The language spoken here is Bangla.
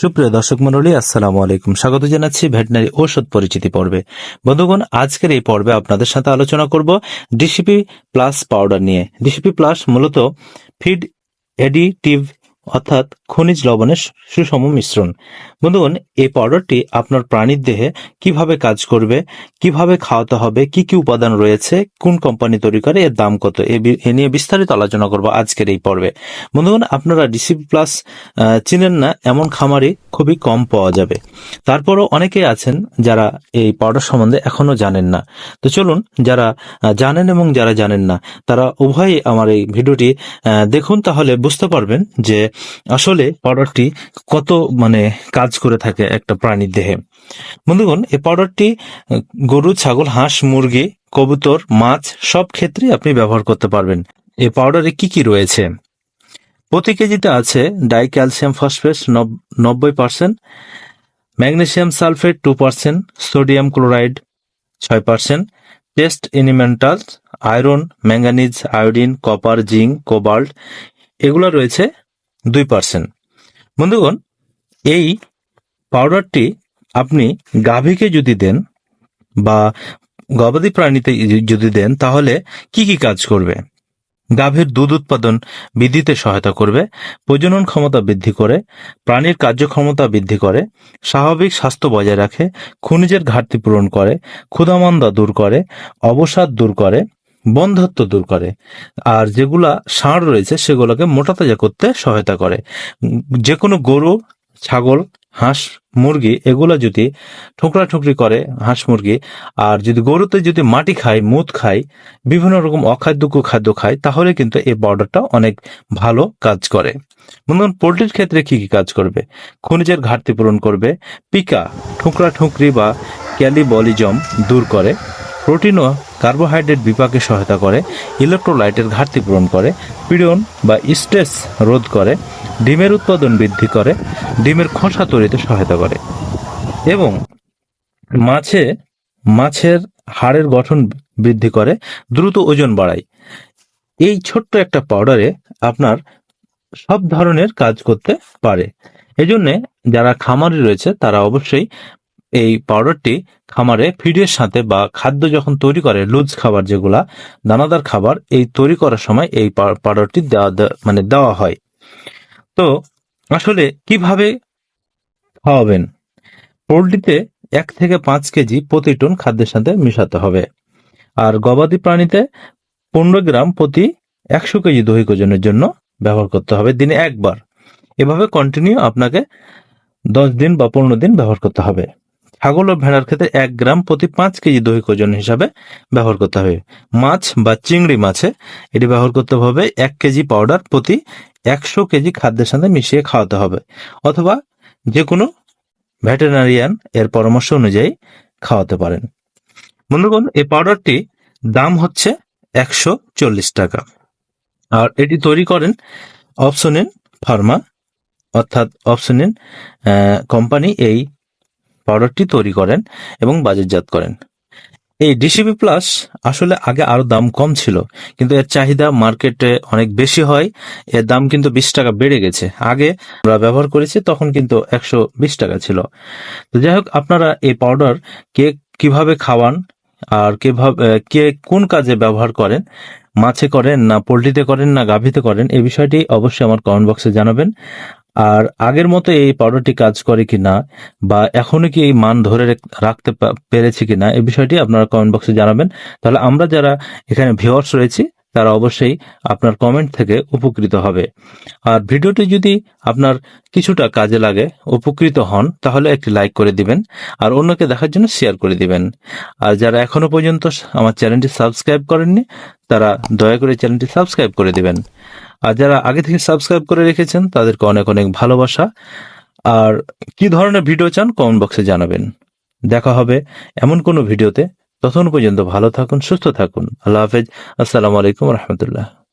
সুপ্রিয় দর্শক মন্ডলী আসসালামু আলাইকুম। স্বাগত জানাচ্ছি ভেটনারি ঔষধ পরিচিতি পর্বে। বন্ধুগণ, আজকের এই পর্বে আপনাদের সাথে আলোচনা করব ডিসিপি প্লাস পাউডার নিয়ে। ডিসিপি প্লাস মূলত ফিড এডিটিভ অর্থাৎ খনিজ লবণের সুষম মিশ্রণ। বন্ধুগণ, এই পাউডারটি আপনার প্রাণীর দেহে কীভাবে কাজ করবে, কীভাবে খাওয়াতে হবে, কি কি উপাদান রয়েছে, কোন কোম্পানি তৈরি করে, এর দাম কত, এ নিয়ে বিস্তারিত আলোচনা করব আজকের এই পর্বে। বন্ধুগণ, আপনারা ডিসিপি প্লাস চিনেন না, এমন খামারি খুবই কম পাওয়া যাবে। তারপরও অনেকেই আছেন যারা এই পাউডার সম্বন্ধে এখনও জানেন না। তো চলুন, যারা জানেন এবং যারা জানেন না, তারা উভয়ই আমার এই ভিডিওটি দেখুন, তাহলে বুঝতে পারবেন যে আসলে পাউডারটি কত মানে কাজ করে থাকে একটা প্রাণীর দেহে? বন্ধুগণ, এই পাউডারটি গরু, ছাগল, হাঁস, মুরগি, কবুতর, মাছ, সব ক্ষেত্রে আপনি ব্যবহার করতে পারবেন। এই পাউডারে কি কি রয়েছে? প্রতি কেজিতে আছে ডাই ক্যালসিয়াম ফসফেট নব্বই percent, magnesium sulphate two percent, sodium chloride ছয় percent, test elementals, iron, manganese, iodine, copper, zinc, cobalt, এগুলো রয়েছে দুই পার্সেন্ট বন্ধুগণ, এই পাউডারটি আপনি গাভীকে যদি দেন বা গবাদি প্রাণীতে যদি দেন, তাহলে কি কি কাজ করবে? গাভীর দুধ উৎপাদন বৃদ্ধিতে সহায়তা করবে, প্রজনন ক্ষমতা বৃদ্ধি করে, প্রাণীর কার্যক্ষমতা বৃদ্ধি করে, স্বাভাবিক স্বাস্থ্য বজায় রাখে, খনিজের ঘাটতি পূরণ করে, ক্ষুধামন্দা দূর করে, অবসাদ দূর করে বন্ধত্ব দূর করে। আর যেগুলা ষাঁড় রয়েছে, সেগুলোকে মোটাতাজা করতে সহায়তা করে। যে কোনো গরু, ছাগল, হাঁস, মুরগি, এগুলা যদি ঠোকরা ঠুকরি করে, হাঁস, মুরগি, আর যদি গরুতে যদি মাটি খায়, মুদ খায়, বিভিন্ন রকম অখাদ্যজ্ঞ খাদ্য খায়, তাহলে কিন্তু এই পাউডারটা অনেক ভালো কাজ করে। বন্ধুগণ, পোলট্রির ক্ষেত্রে কি কি কাজ করবে? খনিজের ঘাটতি পূরণ করবে, পিকা ঠুকরা ঠুকরি বা ক্যালিবলিজম দূর করে প্রোটিন ও কার্বোহাইড্রেট বিপাকে সহায়তা করে, ইলেকট্রোলাইটের ঘাটতি পূরণ করে, পিডন বা স্ট্রেস রোধ করে, ডিমের উৎপাদন বৃদ্ধি করে, ডিমের খোসা তৈরিতে সহায়তা করে। এবং মাছে, মাছের হাড়ের গঠন বৃদ্ধি করে, দ্রুত ওজন বাড়ায়। এই ছোট্ট একটা পাউডারে আপনার সব ধরনের কাজ করতে পারে। এজন্য যারা খামারি রয়েছে, তারা অবশ্যই এই পাউডারটি খামারে ফিডের সাথে বা খাদ্য যখন তৈরি করে লুজ খাবার যেগুলা, দানাদার খাবার, এই তৈরি করার সময় এই পাউডারটি দেওয়া মানে দেওয়া হয়। তো আসলে কীভাবে খাওয়াবেন? পোলট্রিতে এক থেকে পাঁচ কেজি প্রতি টন খাদ্যের সাথে মিশাতে হবে। আর গবাদি প্রাণীতে পনেরো গ্রাম প্রতি একশো কেজি দৈহিক ওজনের জন্য ব্যবহার করতে হবে দিনে একবার। এভাবে কন্টিনিউ আপনাকে দশ দিন বা পনেরো দিন ব্যবহার করতে হবে। ছাগল ও ভেড়ার ক্ষেত্রে এক গ্রাম প্রতি পাঁচ কেজি দৈহিক ওজন হিসাবে ব্যবহার করতে হবে। মাছ বা চিংড়ি মাছে এটি ব্যবহার করতে হবে এক কেজি পাউডার প্রতি একশো কেজি খাদ্যের সাথে মিশিয়ে খাওয়াতে হবে। অথবা যে কোনো ভেটেরিনারিয়ান এর পরামর্শ অনুযায়ী খাওয়াতে পারেন। বন্ধুগণ, এই পাউডারটি দাম হচ্ছে একশো চল্লিশ টাকা। আর এটি তৈরি করেন অপশনিন ফার্মা, অর্থাৎ অপশনিন কোম্পানি এই পাউডারটি তৈরি করেন এবং বাজারজাত করেন। এই ডিসিপি প্লাস আসলে আগে আরও দাম কম ছিল, কিন্তু এর চাহিদা মার্কেটে অনেক বেশি হয়। এর দাম কিন্তু বিশ টাকা বেড়ে গেছে। আগে আমরা ব্যবহার করেছি, তখন কিন্তু একশো বিশ টাকা ছিল। তো যাই হোক, আপনারা এই পাউডার কে কীভাবে খাওয়ান আর কীভাবে কে কোন কাজে ব্যবহার করেন, মাছে করেন না পোলট্রিতে করেন না গাভীতে করেন, এই বিষয়টি অবশ্যই আমার কমেন্ট বক্সে জানাবেন। আর আগের মতো এই পাউডারটি কাজ করে কিনা বা এখনও কি এই মান ধরে রেখ- রাখতে পেরেছি কিনা, এই বিষয়টি আপনারা কমেন্ট বক্সে জানাবেন। তাহলে আমরা যারা এখানে ভিওর্স রয়েছি তারা অবশ্যই আপনার কমেন্ট থেকে উপকৃত হবে। আর ভিডিওটি যদি আপনার কিছুটা কাজে লাগে, উপকৃত হন, তাহলে একটি লাইক করে দিবেন, আর অন্যকে দেখার জন্য শেয়ার করে দিবেন। আর যারা এখনও পর্যন্ত আমার চ্যানেলটি সাবস্ক্রাইব করেননি, তারা দয়া করে চ্যানেলটি সাবস্ক্রাইব করে দিবেন। আর যারা আগে থেকে সাবস্ক্রাইব করে রেখেছেন, তাদেরকে অনেক অনেক ভালোবাসা। আর কি ধরনের ভিডিও চান কমেন্ট বক্সে জানাবেন। দেখা হবে এমন কোনো ভিডিওতে ততক্ষণ পর্যন্ত ভালো থাকুন সুস্থ থাকুন। আল্লাহ হাফেজ। আসসালামু আলাইকুম রহমতুল্লাহ।